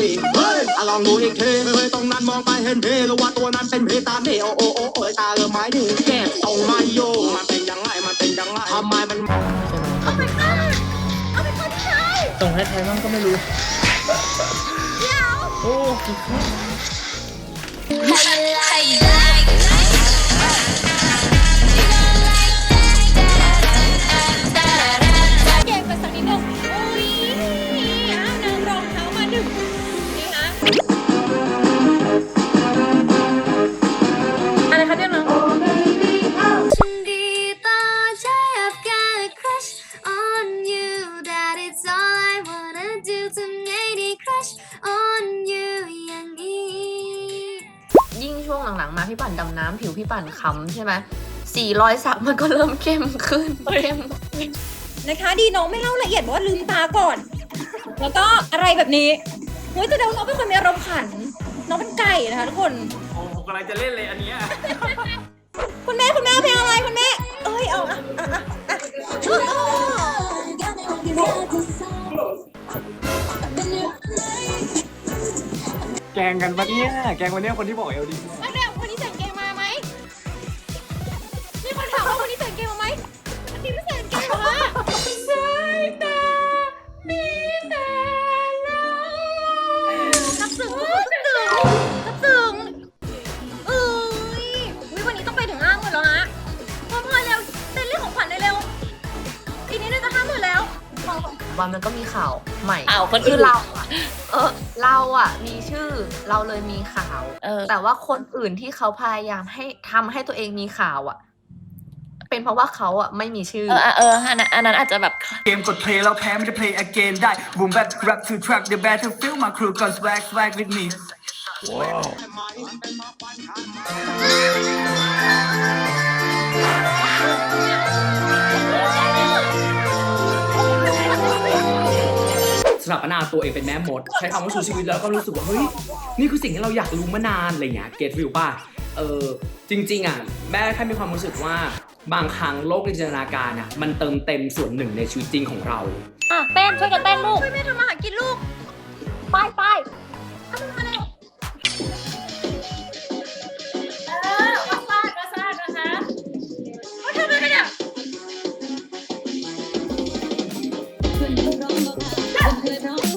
วีเฮ้ยอะลองดูอีกทีเฮ้ยตรงนั้นมองไปเห็นเพรู้ว่าตัวนั้นเป็นเพตาเมโอโอโอโอยตาเริ่มไม้ถึงแก้ตรงไม้โยงมันเป็นยังไงมันเป็นยังไงทำไมมันเอาไปฆ่าเอาไปฆ่าที่ชายตรงแท้ๆมันก็ไม่รู้เดี๋ยวโอ้ อะไรคะเนี่ยน้องฉันดีต่อใจ I've got a crush on you That is all I wanna do ทำไงดี crush on you อย่างนี้ยิ่งช่วงหลังๆมาพี่ปั่นดำน้ำผิวพี่ปั่นค้ำใช่ไหมสีรอยสักมันก็เริ่มเข้มขึ้นเข้มนะคะ ดีน้องไม่เล่าละเอียดบอกว่าลืมตาก่อน แล้วก็อะไรแบบนี้เฮ้ยแต่เดาน้องเป็นคนมีอารมณ์ขั นน้องเป็นไก่นะคะทุกคนโหผมกำลังจะเล่นเลยอันเนี้ยคุณแม่คุณแม่เอาเพลงอะไรคุณแม่ เอ้ยเอาอะอะอะอะแกงกันปะเนี่ยแกงวันเนี้ยคนที่บอกเอลดีอันเดีย วันมันก็มีข่าวใหม่ข่าวคนอื่นคือเราอะเออเราอะมีชื่อเราเลยมีข่าวเออแต่ว่าคนอื่นที่เขาพยายามให้ทำให้ตัวเองมีข่าวอะเป็นเพราะว่าเขาอะไม่มีชื่อเออเออเอออันนั้นอันนั้นอาจจะแบบเกมกด play แล้วแพ้มันจะ play again ได้ boom bap rap to track the battlefield my crew got swag swag with me ส ปนาตัวเองเป็นแม่มด ใช้คำว่าชูชีวิตแล้วก็รู้สึกว่าเฮ้ยนี่คือสิ่งที่เราอยากรู้มานานอะไรเงี้ยเกตฟิลป่ะเออจริง ๆอะแม่แค่มีความรู้สึกว่าบางครั้งโลกในจินตนาการอะมันเติมเต็มส่วนหนึ่งในชีวิตจริงของเรา อะเต้นช่วยกันเต้นลูกช่วยแม่ทำมาหากินลูก ไปไปเอามันมาเร็วเออวัสดวัสดนะคะเอาทำอะไรกันเนี่ยเ和他。